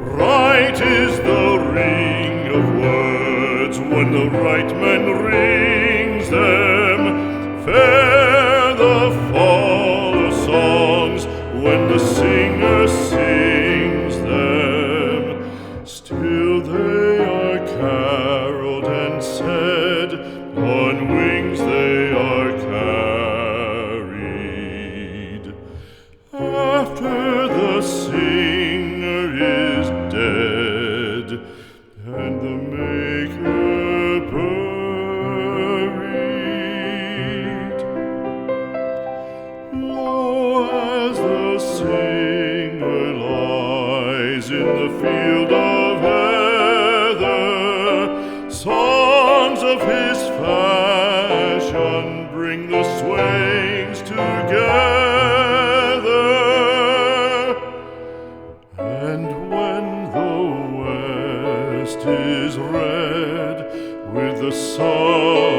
Right is the ring of words when the right man rings. and the Maker buried. As the singer lies in the field of heather, songs of his fashion bring the swains together. And when is red with the sunset.